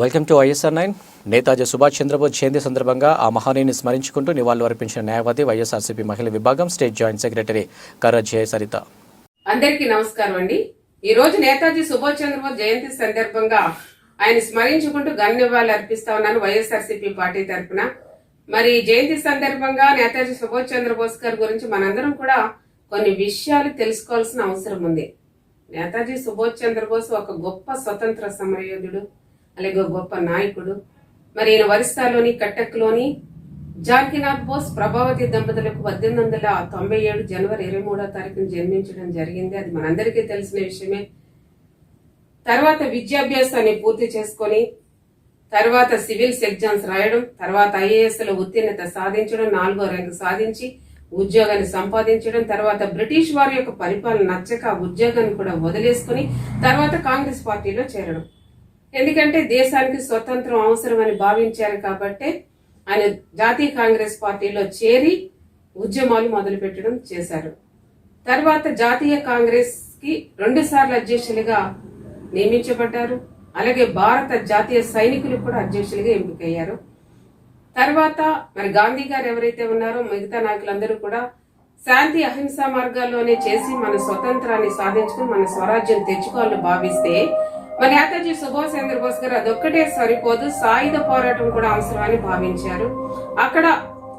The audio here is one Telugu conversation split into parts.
Welcome to ISR nine Netaji Subhash Chandra Bose Jayanti సందర్భంగా ఆ మహనీయుని స్మరించుకుంటూ నివాళులు అర్పించిన న్యాయవాది వైఎస్ఆర్సీపీ మహిళా విభాగం స్టేట్ జాయింట్ సెక్రటరీ కర్ర జయ సరిత అందరికీ నమస్కారం అండి. ఈ రోజు నేతాజీ సుభాష్ చంద్రబోస్ జయంతి సందర్భంగా ఆయన స్మరించుకుంటూ గన్యవాళ్ళు అర్పిస్తా ఉన్నాను వైఎస్ఆర్సీపీ పార్టీ తరఫున మరి జయంతి సందర్భంగా నేతాజీ సుభాష్ చంద్రబోస్ గారి గురించి మనందరం కూడా కొన్ని విషయాలు తెలుసుకోవాల్సిన అవసరం ఉంది. నేతాజీ సుభాష్ చంద్రబోస్ ఒక గొప్ప స్వతంత్ర సమరయోధుడు. అలాగే గొప్ప నాయకుడు. మరి ఈయన ఒరిస్సాలోని కట్టక్లోని జానకీనాథ్ బోస్ ప్రభావతి దంపతులకు పద్దెనిమిది వందల తొంభై ఏడు జనవరి ఇరవై మూడో తారీఖున జన్మించడం జరిగింది. అది మనందరికీ తెలిసిన విషయమే. తర్వాత విద్యాభ్యాసాన్ని పూర్తి చేసుకొని తర్వాత సివిల్స్ ఎగ్జామ్స్ రాయడం తర్వాత ఐఏఎస్లో ఉత్తీర్ణత సాధించడం నాలుగో ర్యాంకు సాధించి ఉద్యోగాన్ని సంపాదించడం తర్వాత బ్రిటిష్ వారి యొక్క పరిపాలన నచ్చక ఉద్యోగాన్ని కూడా వదిలేసుకుని తర్వాత కాంగ్రెస్ పార్టీలో చేరడం. ఎందుకంటే దేశానికి స్వతంత్రం అవసరమని భావించారు కాబట్టి ఆయన జాతీయ కాంగ్రెస్ పార్టీలో చేరి ఉద్యమాలు మొదలుపెట్టడం చేశారు. తర్వాత జాతీయ కాంగ్రెస్కి రెండు సార్లు అధ్యక్షులుగా నియమించబడ్డారు. అలాగే భారత జాతీయ సైనికులు కూడా అధ్యక్షులుగా ఎంపికయ్యారు. తర్వాత మరి గాంధీ గారు ఎవరైతే ఉన్నారో మిగతా నాయకులందరూ కూడా శాంతి అహింసా మార్గాల్లోనే చేసి మన స్వతంత్రాన్ని సాధించుకుని మన స్వరాజ్యం తెచ్చుకోవాలని భావిస్తే మరి నేతాజీ సుభాష్ చంద్రబోస్ గారు అదొక్కటే సరిపోదు. సాయుధ పోరాటం కూడా అవసరమని భావించారు. అక్కడ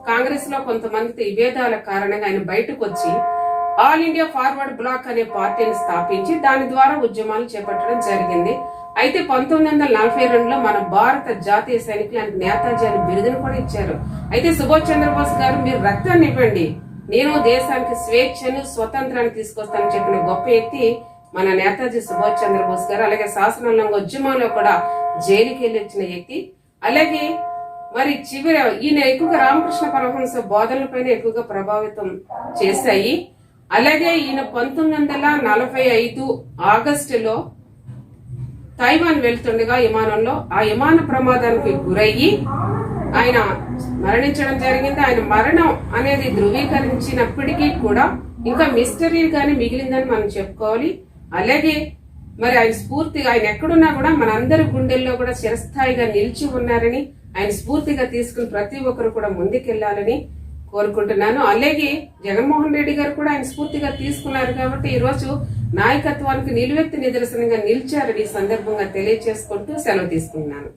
కాంగ్రెస్లో కొంతమంది విభేదాల కారణంగా ఆయన బయటకు వచ్చి ఆల్ ఇండియా ఫార్వర్డ్ బ్లాక్ అనే పార్టీని స్థాపించి దాని ద్వారా ఉద్యమాలు చేపట్టడం జరిగింది. అయితే పంతొమ్మిది వందల నలభై రెండులో మన భారత జాతీయ సైనికులు నేతాజీ అని బిరుదును కూడా ఇచ్చారు. అయితే సుభాష్ చంద్రబోస్ గారు మీరు రక్తాన్ని ఇవ్వండి. నేను దేశానికి స్వేచ్ఛను స్వతంత్రాన్ని తీసుకొస్తానని చెప్పిన గొప్ప వ్యక్తి మన నేతాజీ సుభాష్ చంద్రబోస్ గారు అలాగే శాసనంలో ఉద్యమంలో కూడా జైలుకి వెళ్ళి వచ్చిన వ్యక్తి. అలాగే మరి చివరి ఈయన ఎక్కువగా రామకృష్ణ పరమహంస బోధనలపైన ఎక్కువగా ప్రభావితం చేశాయి. అలాగే ఈయన పంతొమ్మిది వందల నలభై ఐదు ఆగస్టులో తైవాన్ వెళ్తుండగా విమానంలో ఆ విమాన ప్రమాదానికి గురయ్యి ఆయన మరణించడం జరిగింది. ఆయన మరణం అనేది ధృవీకరించినప్పటికీ కూడా ఇంకా మిస్టరీగానే మిగిలిందని మనం చెప్పుకోవాలి. అలాగే మరి ఆయన స్ఫూర్తిగా ఆయన ఎక్కడున్నా కూడా మనందరి గుండెల్లో కూడా చిరస్థాయిగా నిలిచి ఉన్నారని ఆయన స్ఫూర్తిగా తీసుకుని ప్రతి ఒక్కరు కూడా ముందుకెళ్ళాలని కోరుకుంటున్నాను. అలాగే జగన్మోహన్ రెడ్డి గారు కూడా ఆయన స్ఫూర్తిగా తీసుకున్నారు కాబట్టి ఈరోజు నాయకత్వానికి నిలువెత్తి నిదర్శనంగా నిలిచారని ఈ సందర్భంగా తెలియజేసుకుంటూ సెలవు తీసుకున్నాను